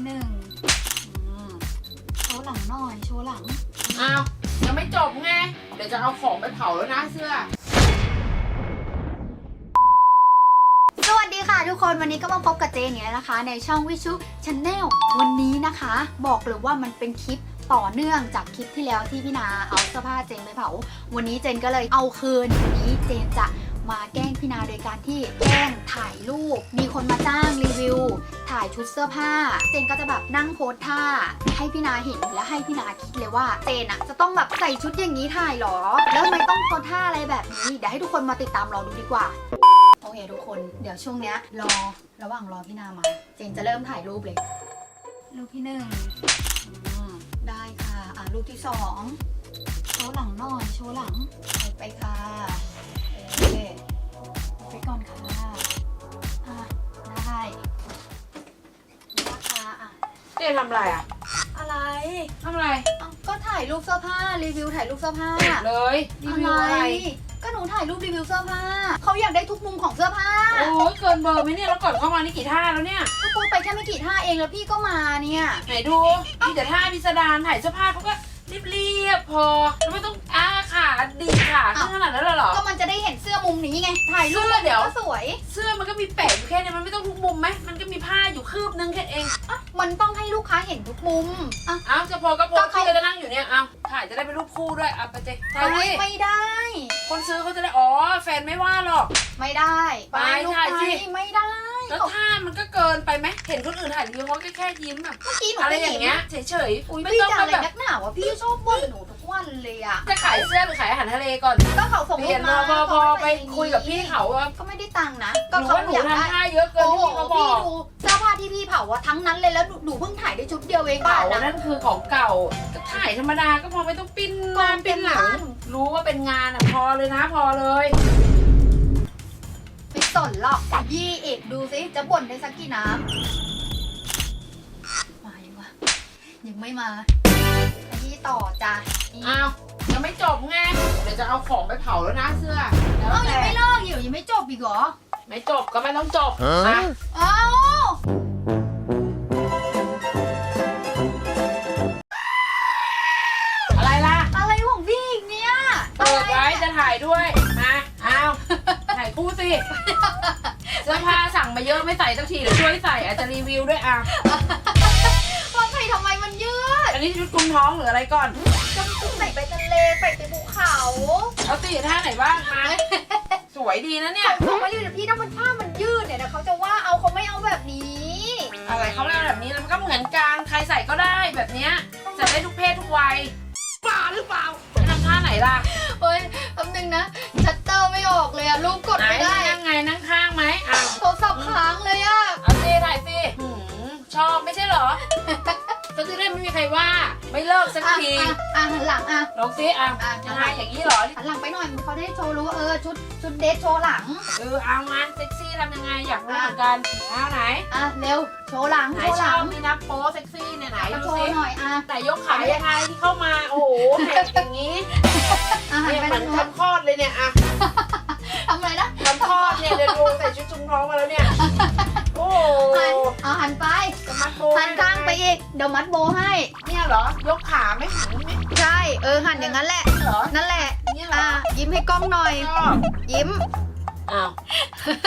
ที่หนึ่งอืมโชว์หลังหน่อย โชว์หลัง อ้าวยังไม่จบไง เดี๋ยวจะเอาของไปเผาแล้วนะเสื้อ สวัสดีค่ะทุกคนวันนี้ก็มาพบกับเจนเนี่ยนะคะ ในช่องวิชุช n แนลวันนี้นะคะ บอกเลยว่ามันเป็นคลิปต่อเนื่องจากคลิปที่แล้วที่พี่นาเอาเสื้อผ้าเจนไปเผา วันนี้เจนก็เลยเอาคืนวันนี้เจนจะ มาแกล้งพี่นาโดยการที่แกล้งถ่ายรูป มีคนมาจ้างรีวิว ถ่ายชุดเสื้อผ้า เจนก็จะแบบนั่งโพสท่า ให้พี่นาเห็นและให้พี่นาคิดเลยว่าเจนอะจะต้องแบบใส่ชุดอย่างนี้ถ่ายเหรอ แล้วทำไมต้องโพสท่าอะไรแบบนี้เดี๋ยวให้ทุกคนมาติดตามเราดูดีกว่าโอเคทุกคนเดี๋ยวช่วงเนี้ยรอระหว่างรอพี่นามา เจนจะเริ่มถ่ายรูปเลย รูปที่หนึ่งอืมได้ค่ะ อะรูปที่สองโชว์หลังหน่อยโชว์หลังไปไปค่ะโอเคะเจ๊ทำอะไรอะอะไรทำอะไรเอ้าก็ถ่ายรูปเสื้อผ้ารีวิวถ่ายรูปเสื้อผ้าเลยรีวิวอะไร ก็หนูถ่ายรูปรีวิวเสื้อผ้าเขาอยากได้ทุกมุมของเสื้อผ้าโอ้ยเกินเบอร์ไหมเนี่ยแล้วก่อนเข้ามานี่กี่ท่าแล้วเนี่ยก็พูดไปแค่ไม่กี่ท่าเองแล้วพี่ก็มาเนี่ยไหนดูมีแต่ท่าพิสดารถ่ายเสื้อผ้าเขาก็เรียบๆพอแล้วไม่ต้องอ้าขาดีขาขึ้นขนาดนั้นเลยเหรอก็มันจะได้เห็นเสื้อมุมนี้ไงถ่ายรูปเสื้อเดี๋ยวก็สวย เสื้อมันก็มีแปะอยู่แค่เนี้มันไม่ต้องทุกมุมไหมมันก็มีผ้าอยู่คืบนึงแค่เอง มันต้องให้ลูกค้าเห็นทุกมุมอะอ้าวจะพอก็พอก็เขาพี่ก็จะนั่งอยู่เนี่ยอ้าวถ่ายจะได้เป็นรูปคู่ด้วยอะไปเจ๊ถ่ายไม่ดิไม่ได้ คนซื้อเขาจะได้ อ๋อ แฟนไม่ว่าหรอก ไม่ได้ไปลูกถ่ายสิ ไม่ได้ แล้วท่ามันก็เกินไปไหมเห็นคนอื่นถ่ายรีวิวเขาก็แค่ยิ้มแบบเมื่อกี้หนูอะไรก็อเห็ย่านงเงี้ยเฉยอุ้ยๆไม่พี่ต้องจะมาอะไรแบบนักหนาวะพี่ชอบบ่นหนูทุกวันเลยอะจะขายเสื้อหรือขายอาหารทะเลก่อนก็เขาส่งเปรูลี่ยปนมาพอพอพอเขาไปใส่คุยกับพี่เขาว่าก็ไม่ได้ตังค์นะหก็นูเขาว่าหนูอยากได้ ทำท่าเยอะเกินโอ้ที่โหพี่เขาบพี่อกดูเสื้อผ้าที่พี่เผาอะทั้งนั้นเลยแล้วหนูหนูเพิ่งถ่ายได้ชุดเดียวเองเก่าบ้านนั่นคือของเก่าก็ถ่ายธรรมดาก็พอไม่ต้องปิ้นหก่อน้านปิ้นหลัเป็นงบ้านรู้ว่าเป็นงานอะพอเลยนะพอเลย ไม่สนหรอกยี่เอก ดูสิจะบ่นได้สักกี่น้ำมายังวะยังไม่มายี่ต่อจ้ะนี่อ้าวยังไม่จบไง เดี๋ยวจะเอาของไปเผาแล้วนะเสื้อ แล้วเอ้ายัแต่งไม่เลิกอยู่ยังไม่จบอีกเหรอไม่จบก็ไม่ต้องจบอะเอ้าอะไรล่ะ อะไรของพี่อีกเนี่ยเปิดไว้จะถ่ายด้วย มา อ้าว ถ่ายคู่สิ เสื้อผ้าสั่งมาเยอะไม่ใส่สักทีเดี๋ยวช่วยใส่อาจจะรีวิวด้วยอะ ว่าใส่ทำไมมันยืดอันนี้ชุดคลุมท้องหรืออะไรก่อน ก็ใส่ไปทะเลใส่ไปภูเขาเอาสิท่าไหนบ้างมาสวยดีนะเนี่ย เขาไม่ยืดพี่ถ้ามันผ้ามันยืดเนี่ยเดี๋ยวเขาจะว่าเอาเขาไม่เอาแบบนี้อะไรเขาเรียกแบบนี้แล้วมันก็เหมือนกันใครใส่ก็ได้แบบเนี้ยใส่ได้ทุกเพศทุกวัยบ้าหรือเปล่าจะทำท่าไหนล่ะเฮ้ยแป๊บนึงนะชัตเตอร์ไม่ออกเลยอะรูปกดไหนไม่ได้นั่ง รศัพท์ค้างเลยอะเอาสิถ่ายสิหืมชอบไม่ใช่เหรอ ก็จะได้ไม่มีใครว่า ไม่เลิกสักอะทีอะอะหันหลังอะ ลองสิอะอะจะถ่ายอย่างนี้เหรอ หันหลังไปหน่อยเขาได้โชว์รู้ว่าเออชุดชุดเดทโชว์หลัง เออเอางานเซ็กซี่ทำยังไงอยากรู้เหมือนกันเอาไหน อะเร็วโชว์หลังไหนโชว์ชหลัองบมีนักโป๊เซ็กซี่เนี่ยไหนก็ดูโชสิว์หน่อยอะไหนยกขายังไงที่เข้ามาโอ้โหแหกอย่างนี้อะหันเนี่ยไปเหมืทาอนงโน้นทำคลอดเลยเนี่ยอะทำอะไรนะทำคลอดเนี่ยเดี๋ยวดูใส่ชุดจุงท้องมาแล้วเนี่ย หันข้างไปอีก เดี๋ยวมัดโบให้ เนี่ยเหรอ ยกขาไม่หันไม่ใช่ เออหันอย่างนั้นแหละ เหรอ นั่นแหละ เนี่ยเหรอะอยิ้มให้กล้องหน่อยชอบยิ้ม อ้าว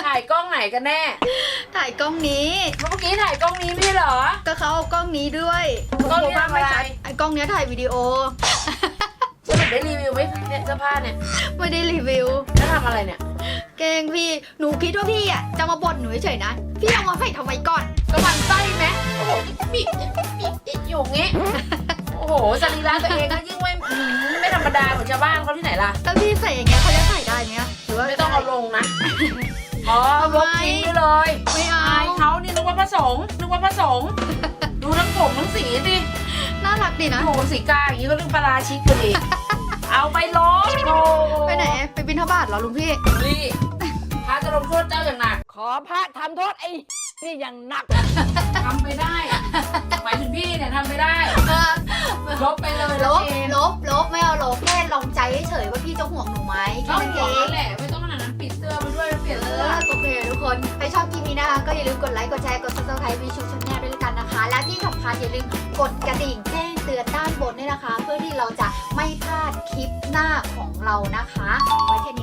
ถ่ายกล้องไหนกันแน่ถ่ายกล้องนี้ เมื่อกี้ถ่ายกล้องนี้ไม่ใช่เหรอ ก็เขาเอากล้องนี้ด้วยกล้องนี้ทำอะไร ไอ้กล้องเนี้ยถ่ายวิดีโอ สรุปได้รีวิวไหมเนี่ยเสื้อผ้าเนี่ยไม่ได้รีวิว แล้วทำอะไรเนี่ย เกงพี่ หนูคิดว่าพี่อะจะมาบ่นหนูเฉยๆนะ พี่เอามาใส่ทำไมก่อน ก็มันไส้ไหมโอ้โหปิดปิดปิดอยู่งี้โอ้โหสรีระตัวเองก็ยิ่งไม่อืมไม่ธรรมดาเหมือนชาวบ้านเขาที่ไหนล่ะถ้าพี่ใส่อย่างเงี้ยเขาจะใส่ได้ไหมอะหรือว่าไม่ต้องเอาลงนะ อ๋อลบทิ้งไปเลยไม่เอาอายเขานี่นึกว่าพระสงฆ์นึกว่าพระสงฆ์ดูทั้งผมทั้งสีสิน่ารักดีนะ โอ้โหสีกาอย่างนี้ก็เรื่องปลาราชิกกันอีกเอาไปลบโอ้ไปไหนไปบินทบาทเหรอลุงพี่ นี่พระจะลงโทษเจ้าอย่างหนัก ขอพระทำโทษไอ้ นี่อย่างหนัก ทำไปได้หมายถึงพี่เนี่ยทำไปได้เออลบไปเลยลนะบเองลบลบไม่เอาลบแค่ลองใจเฉยๆว่าพี่จะห่วงหนูไหมแค่ต้องนั้นบเออกง นั่นแหละไม่ต้องขนาดนั้นปิดเสื้อไปด้วยเปลี่ยนเอเสื้ออโอเคทุกคนใครชอบคลิปนี้นะคะ ก็อย่าลืมกดไลค์ กดแชร์ กด subscribe วิชูชแนลด้วยกันนะคะ และที่สำคัญอย่าลืมกดกระดิ่งแจ้งเตือนด้านบนด้วยนะคะ เพื่อที่เราจะไม่พลาดคลิปหน้าของเรานะคะ ไว้แค่นี้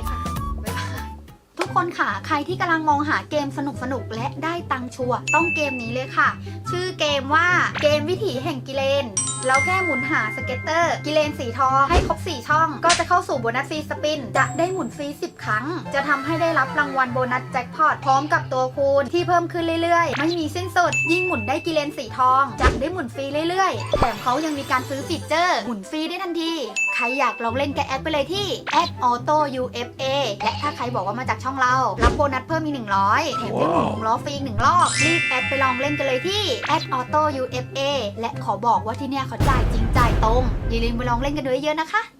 คนค่ะ ใครที่กำลังมองหาเกมสนุกๆและได้ตังชัว ต้องเกมนี้เลยค่ะ ชื่อเกมว่าเกมวิถีแห่งกิเลนเราแค่หมุนหาสเก็ตเตอร์ กิเลนสีทองให้ครบ 4 ช่อง ก็จะเข้าสู่โบนัสฟรีสปิน จะได้หมุนฟรี 10 ครั้ง จะทำให้ได้รับรางวัลโบนัสแจ็คพอตพร้อมกับตัวคูณที่เพิ่มขึ้นเรื่อยๆ ไม่มีสิ้นสุด ยิ่งหมุนได้กิเลนสีทอง จะได้หมุนฟรีเรื่อยๆ แถมเขายังมีการซื้อฟีเจอร์หมุนฟรีได้ทันที ใครอยากลองเล่นก็แอดไปเลยที่ @auto ufa และถ้าใครบอกว่ามาจากช่องเรา รับโบนัสเพิ่มอีก100แถมได้หมุนวงล้อฟรีอีกหนึ่งรอบรีบแอดไปลองเล่นกันเลยที่ @auto ufa และขอบอกว่าที่เนี่ยเขาจ่ายจริงจ่ายตรงอย่าลืมไปลองเล่นกันด้วยเยอะๆนะคะ